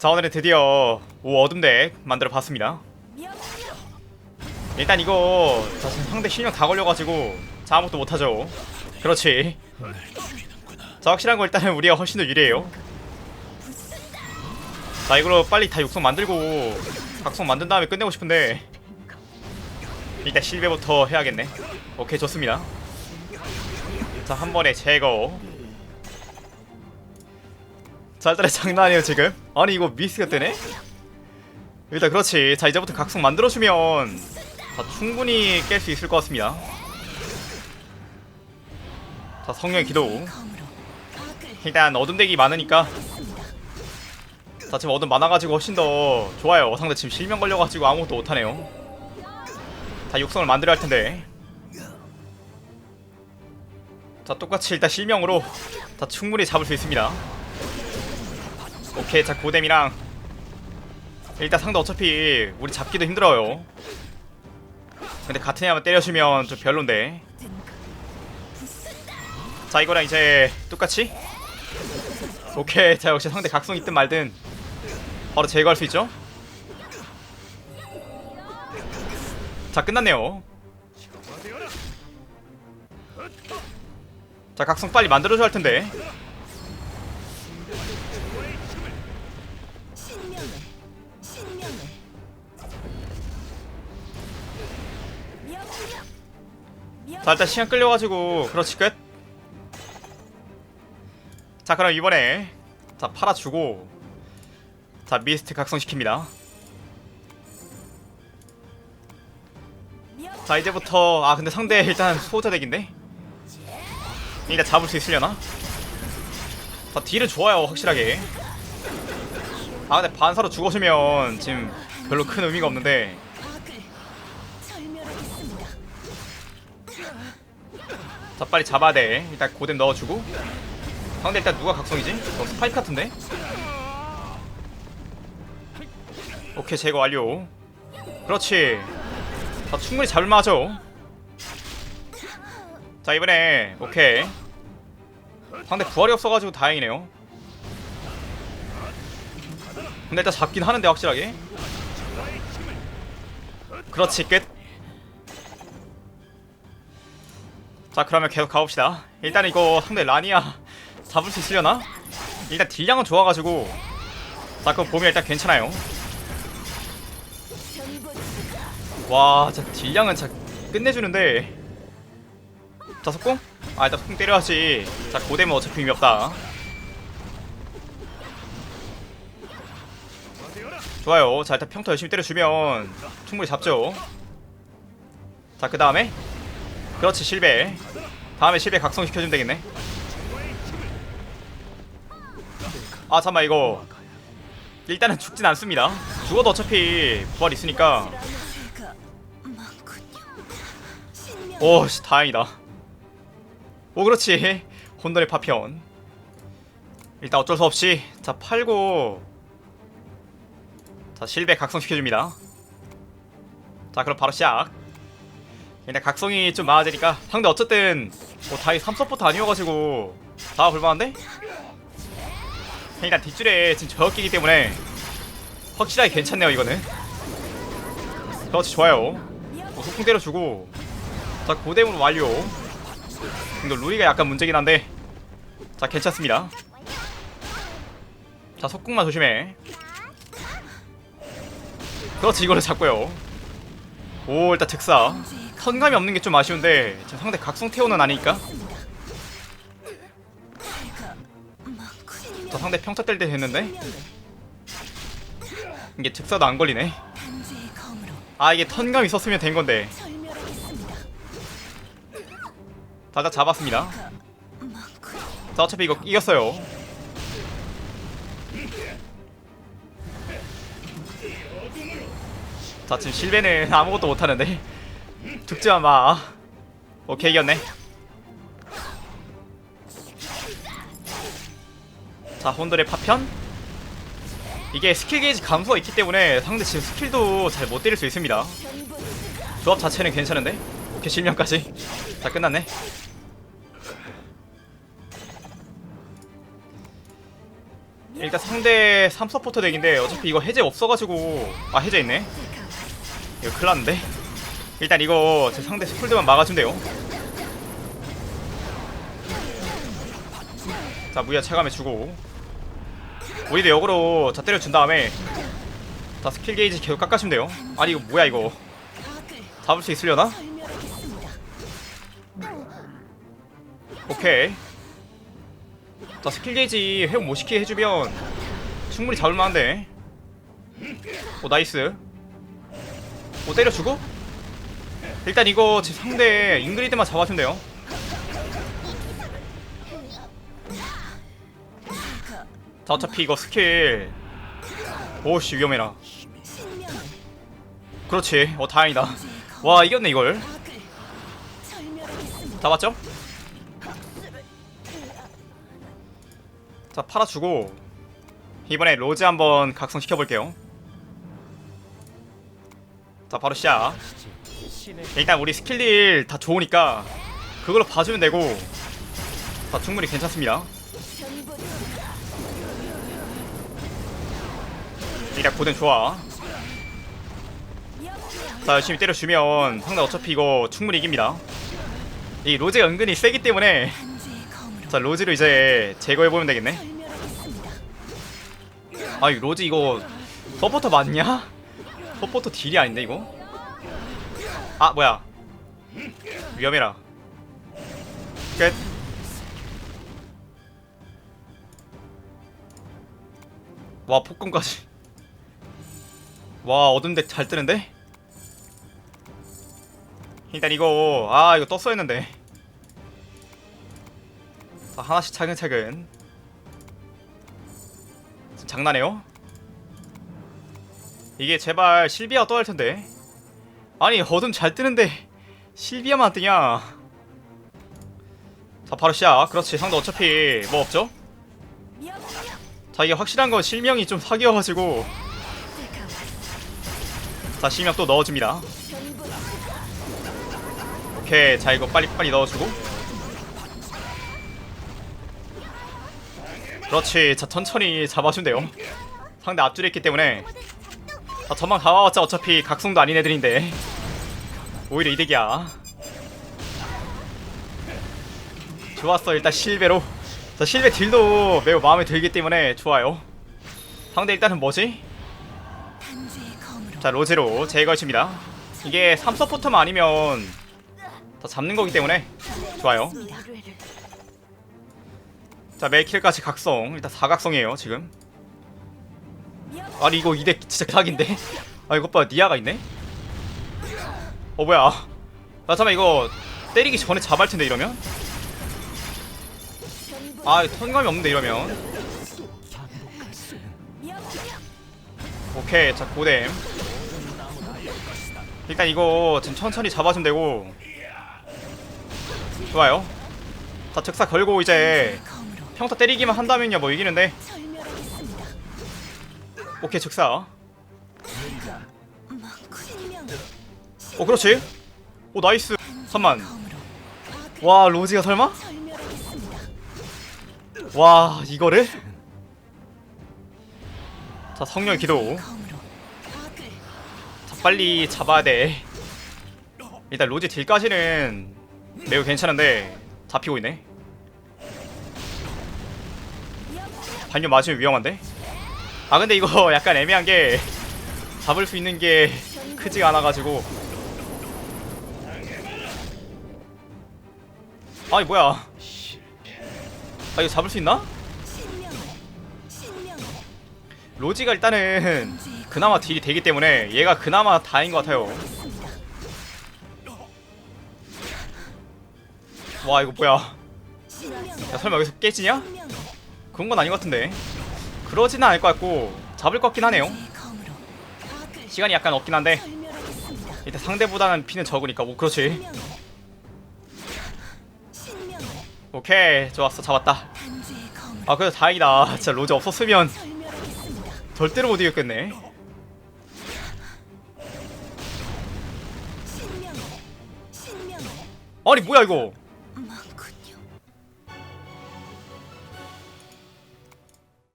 자 오늘은 드디어 오 어둠덱 만들어 봤습니다. 일단 이거 자 지금 상대 실명 다 걸려가지고 자 아무것도 못하죠. 그렇지. 자 확실한 거 일단은 우리가 훨씬 더 유리해요. 자 이걸로 빨리 다 육성 만들고 각성 만든 다음에 끝내고 싶은데 일단 실베부터 해야겠네. 오케이 좋습니다. 자 한 번에 제거. 자 일단은 장난 아니에요 지금 아니 이거 미스가 뜨네? 일단 그렇지. 자 이제부터 각성 만들어주면 자 충분히 깰 수 있을 것 같습니다. 자 성령 기도. 일단 어둠 덱이 많으니까. 자 지금 어둠 많아가지고 훨씬 더 좋아요. 상대 지금 실명 걸려가지고 아무것도 못하네요. 다 육성을 만들어야 할 텐데. 자 똑같이 일단 실명으로 다 충분히 잡을 수 있습니다 오케이 자 고뎀이랑. 일단 상대 어차피 우리 잡기도 힘들어요. 근데 같은 애만 때려주면 좀 별론데. 자 이거랑 이제 똑같이? 오케이 자 역시 상대 각성 있든 말든 바로 제거할 수 있죠? 자 끝났네요. 자 각성 빨리 만들어줘야 할 텐데 자 일단 시간 끌려가지고 그렇지 끝. 자 그럼 이번에 자 팔아주고 자 미스트 각성시킵니다. 자 이제부터 아 근데 상대 일단 수호자 덱인데 일단 잡을 수 있으려나? 자 딜은 좋아요 확실하게. 아 근데 반사로 죽어주면 지금 별로 큰 의미가 없는데 자 빨리 잡아야 돼. 일단 고뎀 넣어주고. 상대 일단 누가 각성이지? 저 스파이크 같은데? 오케이 제거 완료. 그렇지. 자 충분히 잡을만하죠. 자 이번에 오케이. 상대 부활이 없어가지고 다행이네요. 근데 일단 잡긴 하는데 확실하게. 그렇지 끝 자 그러면 계속 가봅시다. 일단 이거 상대 라니아 잡을 수 있으려나? 일단 딜량은 좋아가지고. 자 그거 보면 일단 괜찮아요. 와 진짜 딜량은 진짜 끝내주는데. 자 속공? 아 일단 속공 때려야지. 자 고되면 어차피 의미 없다. 좋아요. 자 일단 평타 열심히 때려주면 충분히 잡죠. 자 그 다음에 그렇지 실베 다음에 실베 각성시켜주면 되겠네. 아 잠깐만 이거. 일단은 죽진 않습니다. 죽어도 어차피 부활 있으니까. 오씨 다행이다. 오 그렇지. 혼돈의 파편. 일단 어쩔 수 없이 자 팔고. 자 실베 각성시켜줍니다. 자 그럼 바로 시작 일단 각성이 좀 많아지니까 상대 어쨌든 뭐 다이 3서포트 아니어가지고 다 볼만한데? 일단 뒷줄에 지금 저역기기 때문에 확실하게 괜찮네요 이거는. 그렇지 좋아요. 뭐 소풍 때려주고. 자 고뎀으로 완료. 근데 루이가 약간 문제긴 한데. 자 괜찮습니다. 자 속궁만 조심해. 그렇지 이거를 잡고요. 오 일단 즉사 선감이 없는 게 좀 아쉬운데 지금 상대 각성 태오는 아니니까. 자 상대 평타 뗄 때 됐는데. 이게 즉사도 안 걸리네. 아 이게 턴감 있었으면 된 건데. 다다 잡았습니다. 자 어차피 이거 이겼어요. 자 지금 실베는 아무것도 못하는데 죽지만 마. 오케이 이겼네. 자 혼돈의 파편. 이게 스킬 게이지 감소가 있기 때문에 상대 지금 스킬도 잘 못 때릴 수 있습니다. 조합 자체는 괜찮은데? 오케이 실명까지. 자 끝났네. 일단 상대 3서포터 덱인데 어차피 이거 해제 없어가지고 아 해제 있네. 이거 큰일 났는데 일단 이거 제 상대 스쿨드만 막아준대요. 자 무야 체감해 주고. 우리도 역으로 자 때려준 다음에 자 스킬 게이지 계속 깎아주면 돼요. 아니 이거 뭐야 이거. 잡을 수 있으려나? 오케이. 자 스킬 게이지 회복 못 시키게 해주면 충분히 잡을만한데. 오 나이스. 오 때려주고 일단 이거 제 상대 잉그리드만 제가 자 어차피 이거 스킬 오씨 위험해라. 그렇지. 어 다행이다. 와 이겼네 이걸. 잡았죠? 자 팔아주고 이번에 로즈 한번 각성시켜볼게요. 자 바로 시작 일단 우리 스킬딜 다 좋으니까 그걸로 봐주면 되고 자 충분히 괜찮습니다 일단 고든 좋아 자 열심히 때려주면 상대 어차피 이거 충분히 이깁니다 이 로즈가 은근히 세기 때문에 자 로즈를 이제 제거해보면 되겠네. 아이 로즈 이거 서포터 맞냐? 서포터 딜이 아닌데 이거? 아 뭐야 위험해라 끝 와 폭군까지 와 어두운데 잘 뜨는데? 일단 이거 아 이거 떴어 했는데 자 하나씩 차근차근 장난해요? 이게 제발 실비아 떠야 할 텐데. 아니 어둠 잘 뜨는데 실비아만 안 뜨냐? 자 바로 시작. 그렇지 상대 어차피 뭐 없죠? 자 이게 확실한 건 실명이 좀 사기여가지고 자 실명 또 넣어줍니다. 오케이 자 이거 빨리 빨리 넣어주고. 그렇지 자 천천히 잡아주면 돼요. 상대 앞줄에 있기 때문에 아, 전망 다 와봤자 어차피 각성도 아닌 애들인데. 오히려 이득이야. 좋았어 일단 실베로. 자 실베 딜도 매우 마음에 들기 때문에 좋아요. 상대 일단은 뭐지? 자 로제로 제거해줍니다. 이게 3서포터만 아니면 다 잡는 거기 때문에 좋아요. 자 메이킬까지 각성. 일단 4각성이에요 지금 아니 이거 이덱 진짜 사기인데? 아 이것 봐 니아가 있네? 어 뭐야 나 잠깐만 이거 때리기 전에 잡을 텐데 이러면? 아 턴감이 없는데 이러면 오케이 자 고뎀 일단 이거 지금 천천히 잡아주면 되고 좋아요 자 즉사 걸고 이제 평타 때리기만 한다면요 뭐 이기는데. 오케이 즉사. 신명 어 그렇지? 오 나이스. 잠만. 와 로지가 설마? 와 이거를? 자 성령 기도. 자 빨리 잡아야 돼. 일단 로지 딜까지는 매우 괜찮은데 잡히고 있네. 반격 맞으면 위험한데? 아 근데 이거 약간 애매한 게 잡을 수 있는 게 크지가 않아가지고. 아니 뭐야? 아 이거 잡을 수 있나? 로지가 일단은 그나마 딜이 되기 때문에 얘가 그나마 다인 것 같아요. 와 이거 뭐야? 야 설마 여기서 깨지냐? 그런 건 아닌 것 같은데 그러지는 않을 것 같고 잡을 것 같긴 하네요. 시간이 약간 없긴 한데. 일단 상대보다는 피는 적으니까 오 그렇지. 오케이 좋았어 잡았다. 아 그래도 다행이다. 진짜 로즈 없었으면. 절대로 못 이겼겠네. 아니 뭐야 이거